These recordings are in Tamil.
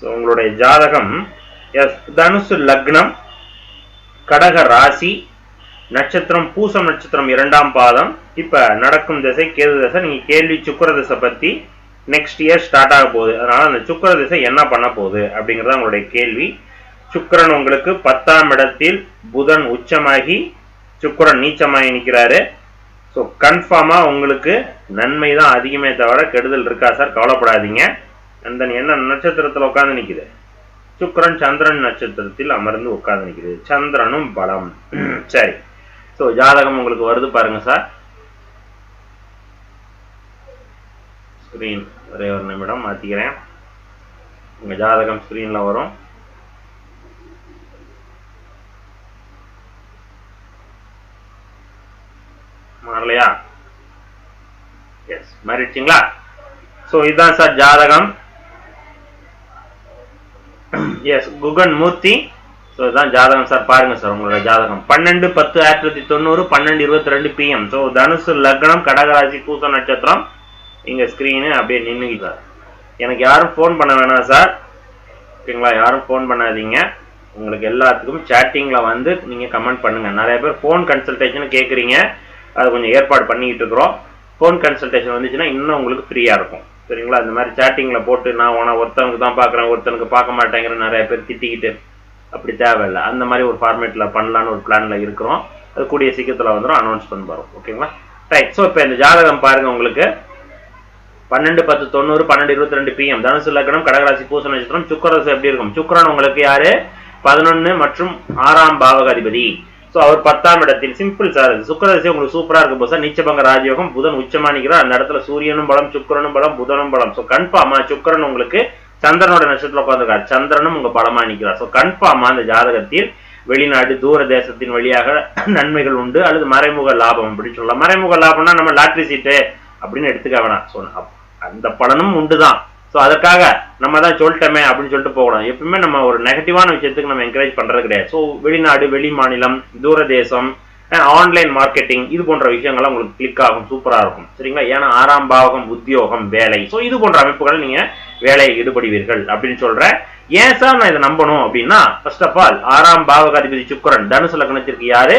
ஸோ உங்களுடைய ஜாதகம் எஸ் தனுசு லக்னம் கடக ராசி நட்சத்திரம் பூசம் நட்சத்திரம் இரண்டாம் பாதம். இப்ப நடக்கும் திசை கேது திசை நீங்க கேள்வி சுக்கர திசை பத்தி நெக்ஸ்ட் இயர் ஸ்டார்ட் ஆக போகுது. அதனால அந்த சுக்கர திசை என்ன பண்ண போகுது அப்படிங்கிறது உங்களுடைய கேள்வி. சுக்கரன் உங்களுக்கு பத்தாம் இடத்தில் புதன் உச்சமாகி சுக்கரன் நீச்சமாகி நிற்கிறாரு. ஸோ கன்ஃபார்மா உங்களுக்கு நன்மை தான் அதிகமே தவிர கெடுதல் இருக்கா சார்? கவலைப்படாதீங்க. அந்த என்ன நட்சத்திரத்தில் உட்காந்து நிக்குது? சுக்கரன் சந்திரன் நட்சத்திரத்தில் அமர்ந்து உட்கார்ந்து நிக்குது. சந்திரனும் பலம். சரி. ஸோ ஜாதகம் உங்களுக்கு வருது பாருங்க சார் ஸ்க்ரீன் ஒரே ஒரு நிமிடம் மாற்றிக்கிறேன் உங்க ஜாதகம் ஸ்க்ரீன்ல வரும். மாறலையா? எஸ் மாறிடுச்சிங்களா? ஸோ இதுதான் சார் ஜாதகம். எஸ் குகன் மூர்த்தி ஸோ இதுதான் ஜாதகம் சார் பாருங்க சார் உங்களோட ஜாதகம். பன்னெண்டு பத்து ஆயிரத்தி தொள்ளாயிரத்தி தொண்ணூறு பன்னெண்டு இருபத்தி ரெண்டு பிஎம் ஸோ தனுசு லக்னம் கடகராசி பூச நட்சத்திரம். இங்கே ஸ்க்ரீனு அப்படியே நின்றுங்க சார் எனக்கு யாரும் ஃபோன் பண்ண வேணாம் சார் ஓகேங்களா? யாரும் ஃபோன் பண்ணாதீங்க. உங்களுக்கு எல்லாத்துக்கும் சேட்டிங்கில் வந்து நீங்கள் கமெண்ட் பண்ணுங்கள் நிறைய பேர் ஃபோன் கன்சல்டேஷன் கேட்குறீங்க அது கொஞ்சம் ஏற்பாடு பண்ணிக்கிட்டு இருக்கிறோம். ஃபோன் கன்சல்டேஷன் வந்துச்சுன்னா இன்னும் உங்களுக்கு ஃப்ரீயாக இருக்கும். சரிங்களா? இந்த மாதிரி சேட்டிங்ல போட்டு நான் உன ஒருத்தனுக்கு தான் பார்க்குறேன் ஒருத்தனுக்கு பார்க்க மாட்டேங்கிற நிறைய பேர் திட்டிக்கிட்டு அப்படி தேவையில்லை. அந்த மாதிரி ஒரு ஃபார்மேட்ல பண்ணலான்னு ஒரு பிளான்ல இருக்கிறோம். அது கூடிய சீக்கிரத்தில் வந்துடும் அனௌன்ஸ் பண்ண வரும். ஓகேங்களா? ரைட் ஸோ இப்போ இந்த ஜாதகம் பாருங்க உங்களுக்கு. பன்னெண்டு பத்து தொண்ணூறு பன்னெண்டு இருபத்தி ரெண்டு பிஎம் தனுசு லக்னம் கடகராசி பூச நட்சத்திரம் சுக்கரசு எப்படி இருக்கும்? சுக்கரன் உங்களுக்கு யாரு? பதினொன்னு மற்றும் ஆறாம் பாவக அதிபதி. ஸோ அவர் பத்தாம் இடத்தில் சிம்பிள் சார் சுக்கரதசை உங்களுக்கு சூப்பராக இருக்கு போது சார் நீச்சபங்க ராஜயோகம் புதன் உச்சமானிக்கிறார் அந்த இடத்துல சூரியனும் பலம் சுக்கரனும் பலம் புதனும் பலம். ஸோ கன்ஃபார்மா சுக்கரன் உங்களுக்கு சந்திரனோட நட்சத்திரத்தில் உட்காந்துருக்கார் சந்திரனும் உங்க பலமா நிற்கிறார் ஸோ கன்ஃபார்மா அந்த ஜாதகத்தில் வெளிநாடு தூர தேசத்தின் வழியாக நன்மைகள் உண்டு அல்லது மறைமுக லாபம் அப்படின்னு சொல்லலாம். மறைமுக லாபம்னா நம்ம லாட்ரி சீட்டு அப்படின்னு எடுத்துக்க வேணாம். ஸோ அந்த பலனும் உண்டு தான் ஸோ அதற்காக நம்ம தான் சொல்லிட்டோமே அப்படின்னு சொல்லிட்டு போகணும். எப்பவுமே நம்ம ஒரு நெகட்டிவான விஷயத்துக்கு நம்ம என்கரேஜ் பண்ணுறது கிடையாது. ஸோ வெளிநாடு வெளி மாநிலம் தூர தேசம் ஆன்லைன் மார்க்கெட்டிங் இது போன்ற விஷயங்கள்லாம் உங்களுக்கு கிளிக் ஆகும் சூப்பராக இருக்கும். சரிங்களா? ஏன்னா ஆறாம் பாவகம் உத்தியோகம் வேலை. ஸோ இது போன்ற அமைப்புகளை நீங்கள் வேலையை ஈடுபடுவீர்கள் அப்படின்னு சொல்கிறேன் ஏன் சார் நான் இதை நம்பணும் அப்படின்னா ஃபர்ஸ்ட் ஆஃப் ஆல் ஆறாம் பாவக அதிபதி சுக்கரன் தனுசு லக்னத்திற்கு யாரு?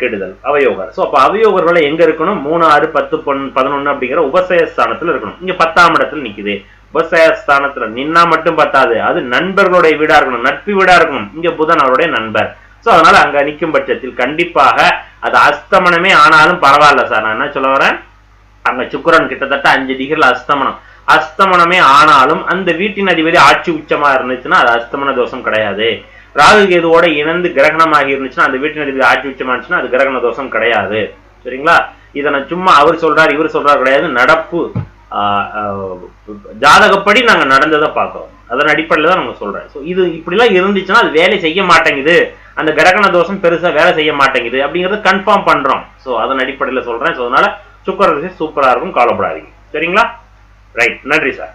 கெடுதல் அவயோகர். ஸோ அப்போ அவயோகர்களை எங்கே இருக்கணும்? மூணு ஆறு பத்து பொன் பதினொன்று அப்படிங்கிற உபசய ஸ்தானத்தில் இருக்கணும். இங்கே பத்தாம் இடத்துல நிற்குது விவசாய ஸ்தானத்துல நின்னா மட்டும் பத்தாது. அது நண்பர்களுடைய வீடா இருக்கணும். நட்பு வீடா இருக்கணும். இங்க புதன் அவருடைய நண்பர். ஸோ அதனால அங்க நிற்கும் பட்சத்தில் கண்டிப்பாக அது அஸ்தமனமே ஆனாலும் பரவாயில்ல சார். நான் என்ன சொல்ல வரேன்? அங்க சுக்கரன் கிட்டத்தட்ட அஞ்சு டிகிரில அஸ்தமனம். அஸ்தமனமே ஆனாலும் அந்த வீட்டின் அதிபதி ஆட்சி உச்சமா இருந்துச்சுன்னா அது அஸ்தமன தோஷம் கிடையாது. ராகு கேதுவோட இணைந்து கிரகணமாகி இருந்துச்சுன்னா அந்த வீட்டின் அதிபதி ஆட்சி உச்சமா இருந்துச்சுன்னா அது கிரகண தோஷம் கிடையாது. சரிங்களா? இதை நான் சும்மா அவர் சொல்றாரு இவர் சொல்றாரு கிடையாது. நடப்பு. ஜாதகப்படி நாங்க நடந்ததை பார்க்குறோம் அதன் அடிப்படையில் தான் நாங்க சொல்றேன். ஸோ இது இப்படிலாம் இருந்துச்சுன்னா அது வேலை செய்ய மாட்டேங்குது. அந்த கிரகண தோஷம் பெருசா வேலை செய்ய மாட்டேங்குது அப்படிங்கறத கன்ஃபார்ம் பண்றோம். ஸோ அதன் அடிப்படையில் சொல்றேன். ஸோ அதனால சுக்கர திசை சூப்பரா இருக்கும். கவலைப்படாதீங்க. சரிங்களா? ரைட் நன்றி சார்